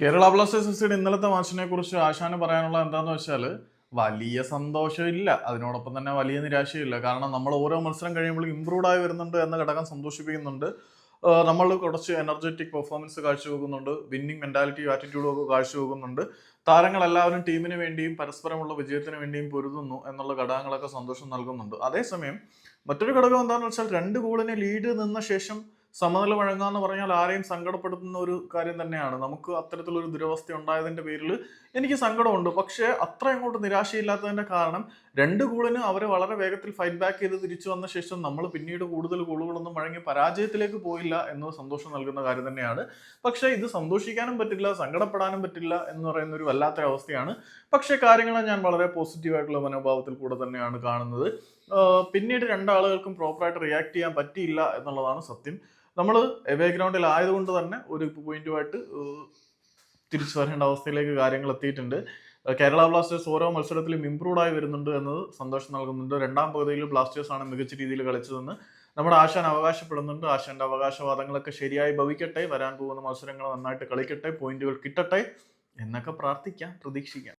Kerala Blasters ബ്ലാസ്റ്റേഴ്സിന്റെ ഇന്നലത്തെ മാച്ചിനെ കുറിച്ച് ആശാന് പറയാനുള്ള എന്താന്ന് വെച്ചാൽ വലിയ സന്തോഷമില്ല. അതിനോടൊപ്പം തന്നെ വലിയ നിരാശയില്ല കാരണം നമ്മൾ ഓരോ മത്സരം കഴിയുമ്പോൾ ഇമ്പ്രൂവ് ആയി വരുന്നുണ്ട് എന്ന ഘടകം സന്തോഷിപ്പിക്കുന്നുണ്ട്. നമ്മൾ കുറച്ച് എനർജറ്റിക് പെർഫോമൻസ് കാഴ്ചവെക്കുന്നുണ്ട്. വിന്നിങ് മെന്റാലിറ്റി ആറ്റിറ്റ്യൂഡും ഒക്കെ കാഴ്ചവെക്കുന്നുണ്ട്. താരങ്ങൾ എല്ലാവരും ടീമിന് വേണ്ടിയും പരസ്പരമുള്ള വിജയത്തിന് വേണ്ടിയും പൊരുതുന്നു എന്നുള്ള ഘടകങ്ങളൊക്കെ സന്തോഷം നൽകുന്നുണ്ട്. അതേസമയം മറ്റൊരു ഘടകം എന്താണെന്ന് വെച്ചാൽ രണ്ട് ഗോളിന് ലീഡ് നിന്ന ശേഷം സമനില വഴങ്ങുക എന്ന് പറഞ്ഞാൽ ആരെയും സങ്കടപ്പെടുത്തുന്ന ഒരു കാര്യം തന്നെയാണ്. നമുക്ക് അത്തരത്തിലൊരു ദുരവസ്ഥ ഉണ്ടായതിന്റെ പേരിൽ എനിക്ക് സങ്കടമുണ്ട്. പക്ഷേ അത്ര അങ്ങോട്ട് നിരാശയില്ലാത്തതിന്റെ കാരണം രണ്ട് ഗോളിന് അവർ വളരെ വേഗത്തിൽ ഫൈറ്റ് ബാക്ക് ചെയ്ത് തിരിച്ചു വന്ന ശേഷം നമ്മൾ പിന്നീട് കൂടുതൽ ഗോളുകളൊന്നും വഴങ്ങി പരാജയത്തിലേക്ക് പോയില്ല എന്നത് സന്തോഷം നൽകുന്ന കാര്യം തന്നെയാണ്. പക്ഷേ ഇത് സന്തോഷിക്കാനും പറ്റില്ല സങ്കടപ്പെടാനും പറ്റില്ല എന്ന് പറയുന്ന ഒരു വല്ലാത്ത അവസ്ഥയാണ്. പക്ഷേ കാര്യങ്ങളെ ഞാൻ വളരെ പോസിറ്റീവായിട്ടുള്ള മനോഭാവത്തിൽ കൂടെ തന്നെയാണ് കാണുന്നത്. പിന്നീട് രണ്ടാളുകൾക്കും പ്രോപ്പറായിട്ട് റിയാക്ട് ചെയ്യാൻ പറ്റിയില്ല എന്നുള്ളതാണ് സത്യം. നമ്മൾ എവേ ഗ്രൗണ്ടിൽ ആയതുകൊണ്ട് തന്നെ ഒരു പോയിന്റുമായിട്ട് തിരിച്ചു വരേണ്ട അവസ്ഥയിലേക്ക് കാര്യങ്ങൾ എത്തിയിട്ടുണ്ട്. കേരള ബ്ലാസ്റ്റേഴ്സ് ഓരോ മത്സരത്തിലും ഇംപ്രൂവ് ആയി വരുന്നുണ്ട് എന്നത് സന്തോഷം നൽകുന്നുണ്ട്. രണ്ടാം പകുതിയിൽ ബ്ലാസ്റ്റേഴ്സ് ആണ് മികച്ച രീതിയിൽ കളിച്ചതെന്ന് നമ്മുടെ ആശാൻ അവകാശപ്പെടുന്നുണ്ട്. ആശാന്റെ അവകാശവാദങ്ങളൊക്കെ ശരിയായി ഭവിക്കട്ടെ വരാൻ പോകുന്ന മത്സരങ്ങൾ നന്നായിട്ട് കളിക്കട്ടെ പോയിന്റുകൾ കിട്ടട്ടെ എന്നൊക്കെ പ്രാർത്ഥിക്കാം പ്രതീക്ഷിക്കാം.